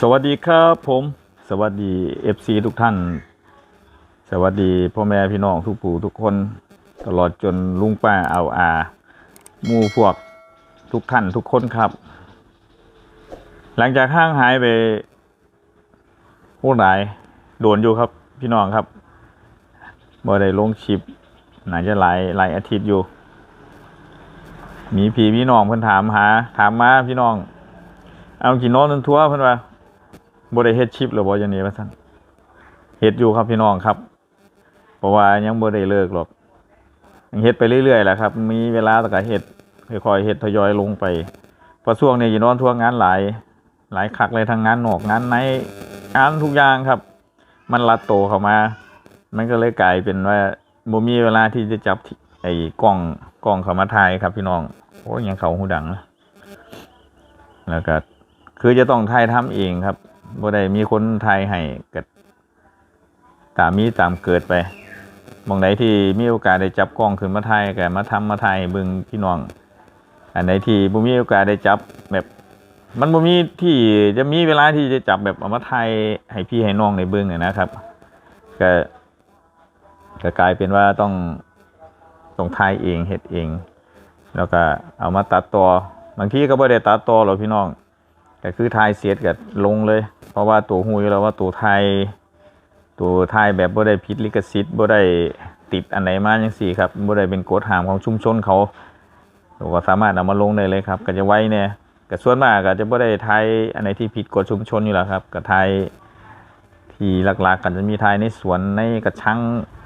สวัสดีครับผม สวัสดี FC ทุกท่าน สวัสดีพ่อแม่พี่น้องทุกปู่ทุกคน ตลอดจนลุงป้าเอาอามู่พวกทุกท่านทุกคนครับ หลังจากห้างหายไปพวกหลายโดนอยู่ครับพี่น้องครับบ่ได้ลงชิปน่าจะหลายหลายอาทิตย์อยู่ มีพี่พี่น้องเพิ่นถามหา ถามมาพี่น้อง เอากินนอนจนทัวเพิ่นว่า บ่ได้เฮ็ดชิปหรือบ่อย่างนี้ว่าซั่นเฮ็ดอยู่ครับพี่น้องครับเพราะว่ายังบ่ได้เลิกหรอกยังเฮ็ดไปเรื่อยๆแหละครับ มีเวลาแต่ก็เฮ็ดค่อยๆเฮ็ดทยอยลงไปเพราะช่วงนี้กินนอนทั่วงานหลายหลายคักเลยทั้งงานนอกงานในงานทุกอย่างครับ มันลัดโตเข้ามา มันก็เลยกลายเป็นว่าบ่มีเวลาที่จะจับไอ้กล้องกล้องเข้ามาถ่ายครับ พี่น้องโอ้ยยังเขาหูดังนะแล้วก็คือจะต้องถ่ายทำเองครับ บ่ได้มีคนถ่ายให้ก็ตามมีตามเกิดไปหมองไหนที่มีโอกาสได้จับกล้องขึ้นมาถ่ายก็มาทำมาถ่ายเบิ่งพี่น้อง อันไหนที่บ่มีโอกาสได้จับแบบ มันบ่มีที่จะมีเวลาที่จะจับแบบเอามาถ่ายให้พี่ให้น้องในเบิ่งอะนะครับ ก็ก็กลายเป็นว่าต้องต้องถ่ายเองเฮ็ดเอง แล้วก็เอามาตัดต่อบางทีก็บ่ได้ตัดต่อหรอกพี่น้อง ก็คือทายเสียดกับลงเลย เพราะว่าตัวหูอยู่แล้วว่าตัวไทย ตัวไทยแบบบ่ได้ผิดลิขสิทธิ์บ่ได้ติดอันไหนมาจังซี่ครับบ่ได้เป็นกฎห้ามของชุมชนเขาเราก็สามารถนำมาลงได้เลยครับ ก็จะไว้เนี่ยก็ส่วนมากก็จะบ่ได้ไทยอันไหนที่ผิดกฎชุมชนอยู่แล้วครับก็ไทยที่หลักๆก็จะมีไทยในสวนในกระชัง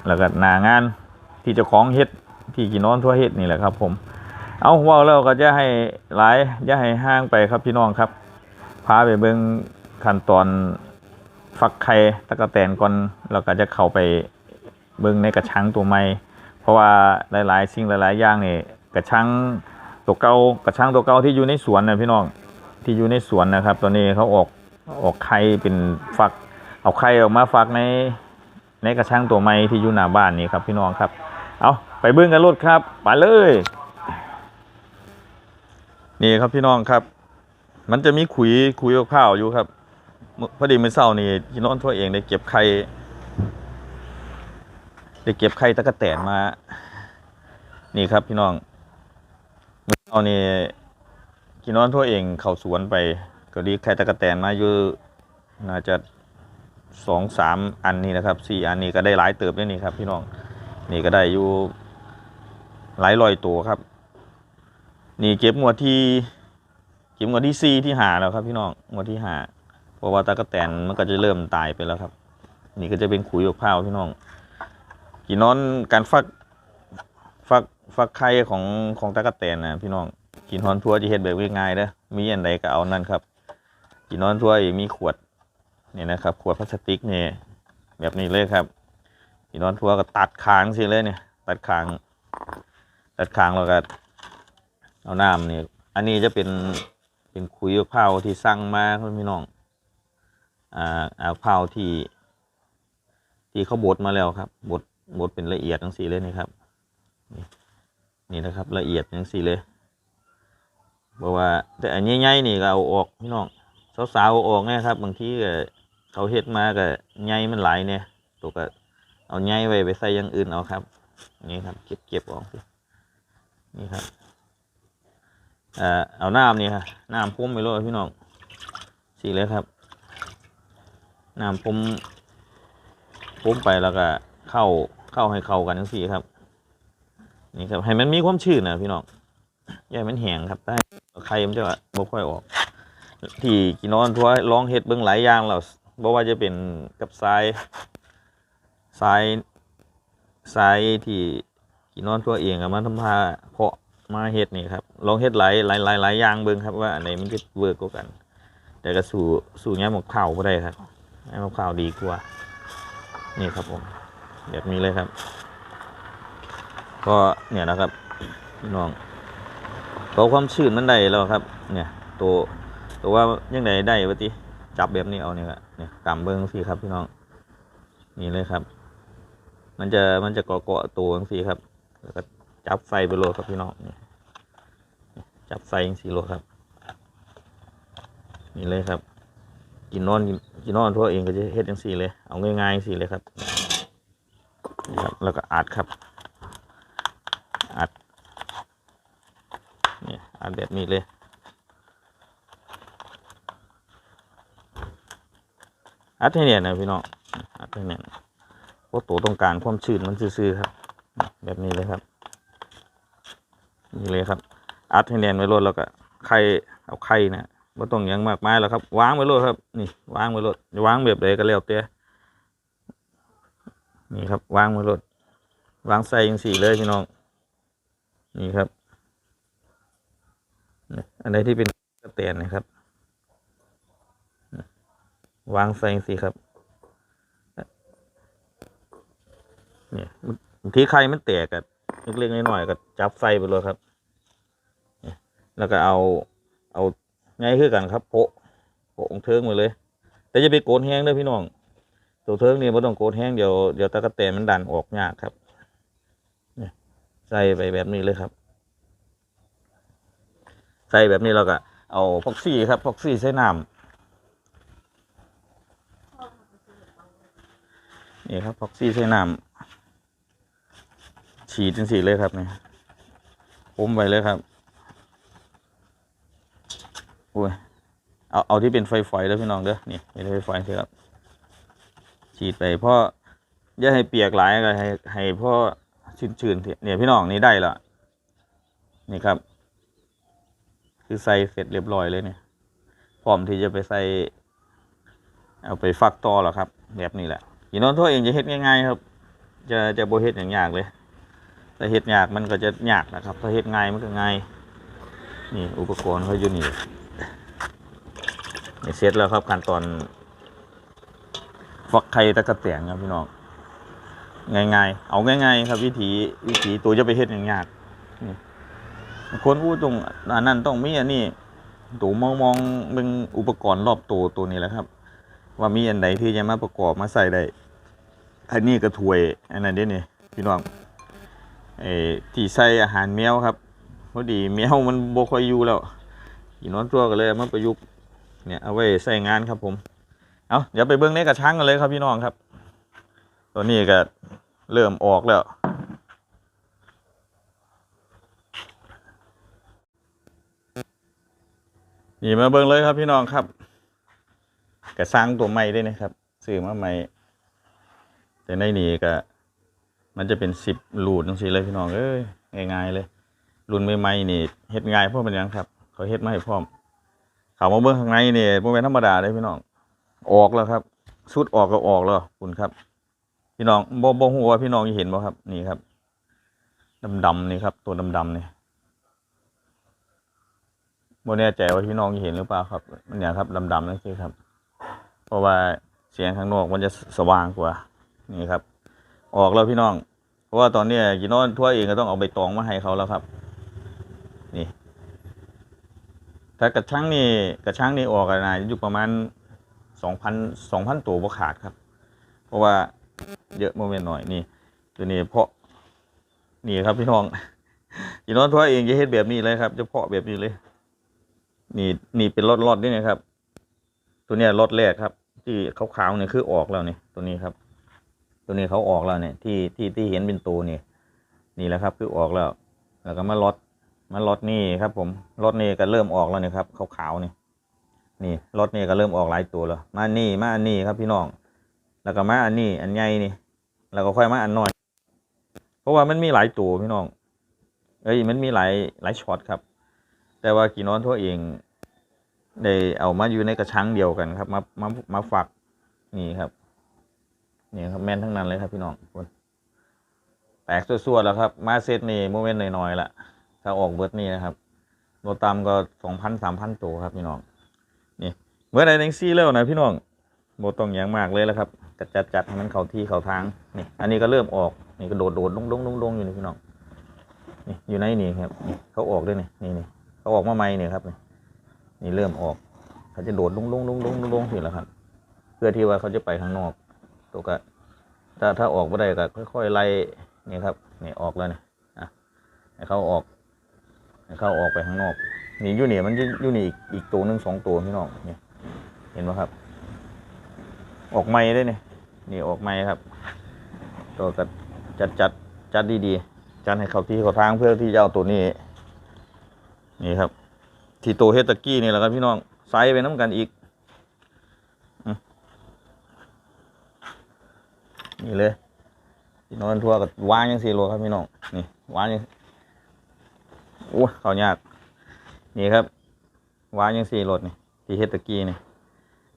แล้วก็หน้างาน ที่เจ้าของเฮ็ดที่กินนอนทั่วเฮ็ดนี่แหละครับ ผม เอาว้าแล้วก็จะให้หลายอย่าให้ห่างไปครับพี่น้องครับ พาไปเบิ่งขั้นตอนฟักไข่ตะกะแตนก่อนแล้วก็จะเข้าไปเบิ่งในกระชังตัวใหม่ เพราะว่าหลายๆ สิ่งหลาย ๆ อย่างนี่กระชังตัวเก่ากระชังตัวเก่าที่อยู่ในสวนนะพี่น้องที่อยู่ในสวนนะครับ ตอนนี้เขาออกออกไข่เป็นฟัก เอาไข่ออกมาฟักในในกระชังตัวใหม่ที่อยู่หน้าบ้านนี่ครับพี่น้องครับ เอาไปเบิ่งกันรถครับไปเลย นี่ครับพี่น้องครับ มันจะมีขุยขุยมะพร้าวอยู่ครับพอดีมื้อเช้านี่พี่น้องทั่วเองได้เก็บไข่ได้เก็บไข่ตะกะแตนมา นี่ครับพี่น้องมื้อเช้านี่พี่น้องทั่วเองเข้าสวนไป ก็ดีไข่ตะกะแตนมาอยู่น่าจะสองสามอันนี่นะครับสี่อันนี้ก็ได้หลายเติบด้วยนี่ครับ พี่น้องนี่ก็ได้อยู่หลายร้อยตัวครับ นี่เก็บงวดที่ เก็บงวดที่สี่ที่หาแล้วครับพี่น้องงวดที่หาเพราะว่าตะกะแตนมันก็จะเริ่มตายไปแล้วครับ นี่ก็จะเป็นขุยมะพร้าพี่น้องกี่นอนการฟักฟักฟักไข่ของของตะกะแตนนะพี่น้องกินนอนทั่วจะเฮ็ดแบบง่ายๆเด้อมีอันใดก็เอานั่นครับกินนอนทั่วมีขวดนี่นะครับ ขวดพลาสติกนี่แบบนี้เลยครับกินนอนทั่วก็ตัดคางสิเลยเนี่ย ตัดคางตัดคางแล้วก็เอาน้ำนี่อันนี้จะเป็น เป็นคุยมะพร้าที่สั่งมาครับพี่น้องอ่าเอามะพร้าที่ ที่เขาบดมาแล้วครับบดบดเป็นละเอียดทั้งสี่เลยนี่ครับนี่นี่นะครับ ละเอียดทั้งสี่เลยบอกว่า แต่อันใหญ่ๆนี่ก็เอาออกพี่น้องสาวๆเอาออกนะครับ บางทีก็เขาเฮ็ดมาก็ใหญ่มันหลายเนี่ยตัวก็เอาใหญ่ไว้ไปใส่อย่างอื่นเอาครับ นี่ครับ เก็บเก็บออกนี่ครับ อ่อเอาน้ำนี่ค่ะน้ำพุ่มไปเลยพี่น้องสีเลยครับน้ำพุ่มพุ่มไปแล้วก็เข้าเข้าให้เข้ากันทั้งสี่ครับนี่ครับให้มันมีความชื้นนะพี่น้องอย่ามันแห้งครับได้ไข่มันจะบ่ค่อยออก ที่กินนอนทั่วลองเฮ็ดเบิ่งหลายอย่างแล้วบ่ว่าจะเป็นกับทรายทรายทรายที่กินนอนทั่วเองอะมันทำพาเพาะ มาเฮ็ดนี่ครับลองเฮ็ดหลายหลายหลายหลายอย่างเบิ่งครับว่าอันไหนมันจะเวิร์กกว่ากัน แต่ก็สู่สู่แง่หมกข้าวก็ได้ครับแง่หมกข้าวดีกว่า นี่ครับผมแบบนี้เลยครับ ก็เนี่ยนะครับพี่น้องตัวความชื้นมันได้แล้วครับ เนี่ย ตัวตัวว่ายังไงได้วะติจับแบบนี้เอาเนี่ยครับเนี่ยกำเบิ้งสิครับพี่น้องนี่เลยครับ มันจะมันจะเกาะเกาะตัวจังซี่ครับแล้วก็ จับไฟไปโลดครับพี่น้องนี่จับไฟย่างสีโลดครับ นี่เลยครับกินนอนกินนอนทั่วเองก็จะเฮ็ดจังซี่เลย เอาง่ายๆจังซี่เลยครับนี่ครับ แล้วก็อัดครับอัดนี่อัดแบบนี้เลยอัดให้เนี่ยนะพี่น้องอัดให้เนี่ยเพราะตัวต้องการความชื้นมันซื่อๆครับ แบบนี้เลยครับ นี่เลยครับ อัดให้แน่นไว้รถแล้วก็ไข่เอาไข่นะไม่ต้องยังมากมายแล้วครับ วางไว้รถครับ นี่ วางไว้รถวางแบบใดก็แล้วแต่นี่ครับ วางไว้รถวางใส่ยังสี่เลยพี่น้องนี่ครับ อันใดที่เป็นกระเตียนนะครับ วางใส่ยังสี่ครับเนี่ยบางทีไข่มันแตกกันเล็กๆน้อยๆก็จับไฟไปเลยครับ แล้วก็เอาเอาง่ายคือกันครับโปะโปะองเทิงมาเลย แต่จะไปโกนแห้งเด้อพี่น้องตัวเทิงนี่ไม่ต้องโกนแห้งเดี๋ยวเดี๋ยวตะกะแตนมันดันออกยากครับใส่ไปแบบนี้เลยครับ ใส่แบบนี้เราก็เอาฟอกซี่ครับฟอกซี่ใส่น้ำนี่ครับฟอกซี่ใส่น้ำฉีดจังสีเลยครับนี่ผมไปเลยครับ อ้ยเอาเอาที่เป็นไฟฝอยแล้วพี่น้องเด้อนี่เป็นไฟฝอยสิครับฉีดไปเพราะอย่าให้เปียกหลายก็ให้ให้พ่อชื้นๆเถอะเนี่ยพี่น้องนี่ได้และนี่ครับ คือใส่เสร็จเรียบร้อยเลยเนี่ยพร้อมที่จะไปใส่ เอาไปฟักต่อแล้วครับ แบบนี้แหละพี่น้องทั่วเองจะเฮ็ดง่ายๆครับ จะจะโบเฮ็ดอย่างยากเลยแต่เฮ็ดยากมันก็จะยากนะครับ ถ้าเฮ็ดง่ายมันก็ง่ายนี่อุปกรณ์เขาอยู่นี่ เสร็จแล้วครับขั้นตอนฟักไข่ตะกะแตงครับพี่น้องง่ายๆ เอาง่ายๆ ครับวิธีวิธีตัวจะไปเฮ็ดอย่างยากนี่คนพูดตรงอันนั้นต้องมีอันนี้ตัวมองมองเป็นอุปกรณ์รอบตัวตัวนี้แหละครับ ว่ามีอันไหนที่จะมาประกอบมาใส่ได้อันนี้ก็ถ้วยอันนั้นเด้นี่พี่น้องไอ้ที่ใส่อาหารแมวครับพอดีแมวมันบ่ค่อยอยู่แล้วอีนอนตัวก็เลยเอามาประยุกต์ เนี่ยเอาไว้ใส่งานครับผม เอาเดี๋ยวไปเบิ้งในกระชังกันเลยครับพี่น้องครับ ตัวนี้ก็เริ่มออกแล้วนี่มาเบิ้งเลยครับพี่น้องครับกระซังตัวใหม่ด้วยนะครับซื้อมาใหม่ แต่ในนี้ก็มันจะเป็นสิบลูดจังซี่เลยพี่น้องเอ้ยง่ายๆเลย รุ่นใหม่ๆนี่เฮ็ดง่ายพราะมันยังครับ เขาเฮ็ดมาให้พร้อม เขามาเบิ่งข้างในเนี่บ่แม่นธรรมดาเลยพี่น้อง ออกแล้วครับสุดออกก็ออกแล้วคุณครับ พี่น้องบ่บ่ฮู้ว่าพี่น้องเห็นบ่ครับ นี่ครับดำๆนี่ครับ ตัวดำๆนี่บ่แน่ใจว่าพี่น้องเห็นหรือเปล่าครับมันเนี่ยครับดำๆนั่นคือครับ เพราะว่าเสียงข้างนอกมันจะสว่างกว่า นี่ครับ ออกแล้วพี่น้อง เพราะว่าตอนนี้กีนอนทั่วเองก็ต้องเอาใบตองมาให้เขาแล้วครับ นี่ ถ้ากระชังนี่กระชังนี่ออกกันนะอยู่ประมาณสองพันสองพันตัวบ่ขาดครับ เพราะว่าเยอะโมเมนต์หน่อยนี่ ตัวนี้เพาะนี่ครับพี่น้องกีนอนทั่วเองจะเฮ็ดแบบนี้เลยครับจะเพาะแบบนี้เลย นี่นี่เป็นรอดๆนี่นะครับ ตัวเนี้ยรอดแรกครับ ที่ขาวๆเนี่ยคือออกแล้วนี่ตัวนี้ครับ ตัวนี้เขาออกแล้วเนี่ยที่ที่ที่เห็นเป็นตัวนี่นี่แหละครับ คือออกแล้ว แล้วก็มาลด มาลดนี่ครับผมลดนี่ก็เริ่มออกแล้วเนี่ยครับขาวๆนี่นี่ลดนี่ก็เริ่มออกหลายตัวแล้วมานี่มาอันนี้ครับพี่น้อง แล้วก็มาอันนี้อันใหญ่นี่ แล้วก็ค่อยมาอันน้อย เพราะว่ามันมีหลายตัวพี่น้อง เอ้ยมันมีหลายหลายช็อตครับ แต่ว่ากี่นอนทั่วเองได้เอามาอยู่ในกระชังเดียวกันครับ มามามาฝักนี่ครับนี่ครับแม่นทั้งนั้นเลยครับพี่น้องคนแตกส่วนๆแล้วครับ มาเซตนี่โมเมนต์หน่อยๆละ ถ้าออกเบิร์ดนี่นะครับโลตามก็สองพันสามพันตัวครับพี่น้องนี่เมื่อใดนังซี่แล้วนะพี่น้องโบต้องอย่างมากเลยแล้วครับจัดจัดจัดให้มันเข้าที่เข้าทางนี่อันนี้ก็เริ่มออกนี่ก็โดดโดดลงลงลงลงอยู่นี่พี่น้องนี่อยู่ในนี่ครับนี่เขาออกด้วยนี่นี่นี่เขาออกมาใหม่นี่ครับนี่เริ่มออกเขาจะโดดลงลงลงลงลงลงนี่แหละครับ เพื่อที่ว่าเขาจะไปข้างนอกตัวก็ถ้าถ้าออกไม่ได้ก็ค่อยๆไล่นี่ครับนี่ออกแล้วนี่อะให้เขาออก เขาออกไปข้างนอก นี่ยูนี่มันยูนี่อีกอีกตัวหนึ่งสองตัวพี่น้องนี่เห็นไหมครับ ออกไม่ได้นี่นี่ออกไม่ครับตัวก็จัดจัดจัดดีๆจัดให้เขาที่เขาทางเพื่อที่จะเอาตัวนี้ นี่ครับ ที่ตัวเฮตกี้นี่แหละครับพี่น้องไซส์ไปน้ำกันอีกนี่เลยพี่น้องทั่วกับวางยังสี่โลครับพี่น้องนี่วางยัง โอ้เขายาก นี่ครับวางยังสี่รถนี่ที่เฮตะกี้นี่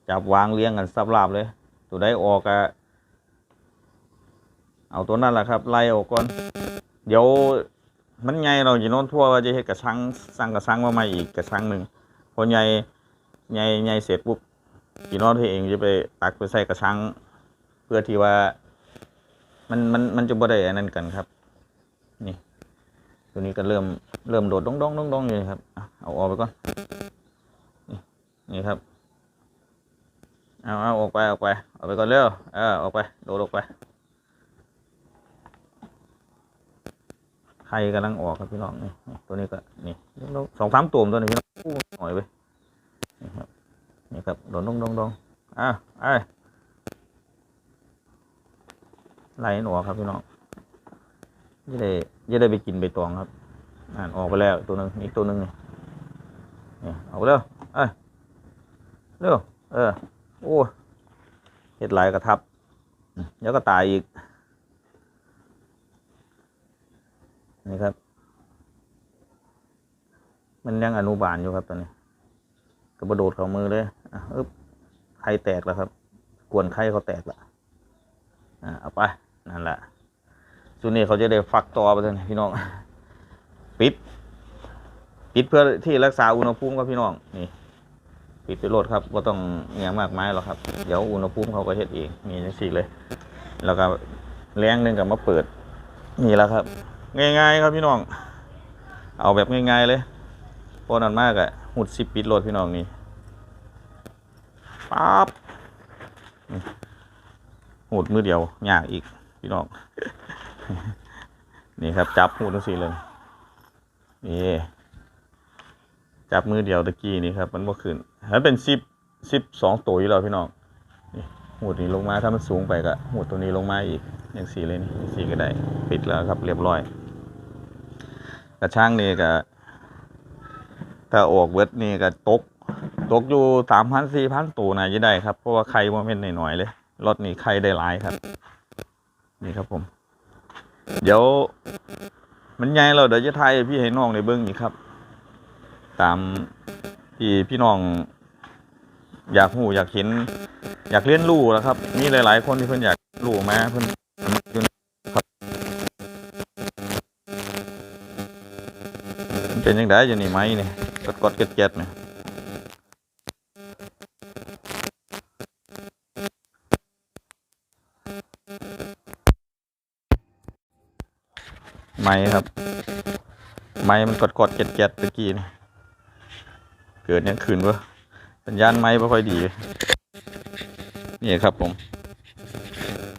จับวางเลี้ยงกันสับลาบเลย ตัวได้ออกอะเอาตัวนั้นแหละครับไล่ออกก่อน เดี๋ยวมันใหญ่เราจะโน้นทั่วว่าจะเฮ็ดกระชังสั่งกระชังมาใหม่อีกกระชังหนึ่งพอใหญ่ใหญ่ใหญ่เสร็จปุ๊บพี่น้องที่เองจะไปตักไปใส่กระชัง เพื่อที่ว่า มันมันมันจะบ่ได้อันนั้นกันครับ นี่ ตัวนี้ก็เริ่มเริ่มโดดดองดองดองดองอยู่ครับ เอาออกไปก่อนนี่นี่ครับ เอาเอาออกไปออกไปออกไปก่อนเร็วเออออกไปโดดออกไปไข่กำลังออกครับพี่น้องนี่ตัวนี้ก็นี่สองสามตัวตัวนี้พี่น้องอู้หน่อยไปนี่ครับนี่ครับโดนดงดงดงอะไอ้ไล่หนออกครับพี่น้อง ยี่ได้ยี่ได้ไปกินใบตองครับอ่านออกไปแล้วตัวหนึงอีกตัวหนึงนี่นี่ออกไปเร็วเอ้ยเร็วเออโอ้เห็ดไหลายกระทับอืมเดี๋ยวก็ตายอีกนี่ครับ มันยังอนุบาลอยู่ครับตอนนี้กระโดดเข้ามือเลยอะอึ๊บไข่แตกแล้วครับ กวนไข่เขาแตกละอะเอาไปนั่นแหละ ส่วนนี้เขาจะได้ฟักต่อไปเลยพี่น้อง ปิด ปิดเพื่อที่รักษาอุณหภูมิครับพี่น้อง นี่ ปิดไปโหลดครับว่าต้องเงี้ยมากไม้หรอกครับ เดี๋ยวอุณหภูมิเขาก็เฮ็ดเองมีจังสี่เลย แล้วก็แรงหนึงกับมาเปิด นี่แหละครับ ง่ายๆครับพี่น้อง เอาแบบง่ายๆเลยพอนันมากอะหุดสิบปิดโหลดพี่น้องนี่ปั๊บหูดมือเดียวยากอีกพี่น้อง นี่ครับจับหูทั้งสี่เลย นี่จับมือเดียวตะกี้นี่ครับ มันบ่ขึ้นถ้าเป็นสิบสิบสองตัวอยู่แล้วพี่น้องนี่หูดนี้ลงมาถ้ามันสูงไปก็หูดตัวนี้ลงมาอีกอย่างสี่เลยนี่สี่ก็ได้ ปิดแล้วครับเรียบร้อย กระช่างนี่ก็ถ้าออกเวิร์ดนี่ก็ตก ตกอยู่สามพันสี่พันตัวนะจะได้ครับ เพราะว่าไข่ว่าเป็นหน่อยๆเลยรถนี่ไข่ได้หลายครับ นี่ครับผม เดี๋ยว มันใหญ่เราเดี๋ยวจะไทยพี่ให้น้องในเบิ้องอีกครับ ตามที่พี่น้อง อยากหูอยากเห็น อยากเรียนรู้แล้วครับ มีหลาย ๆ คนที่เพิ่นอยากรู้มาเพิ่นอนเป็นยังไงอยู่นี่ไหมเนี่ยกดกดเก็ดเก็ดๆนี่ย ไม้ครับ ไม้มันกดกดเก็ดเก็ดๆตะกี้นี่เกิดเนี้ยขืนวะสัญญาณไม้ไม่ค่อยดี นี่ครับผม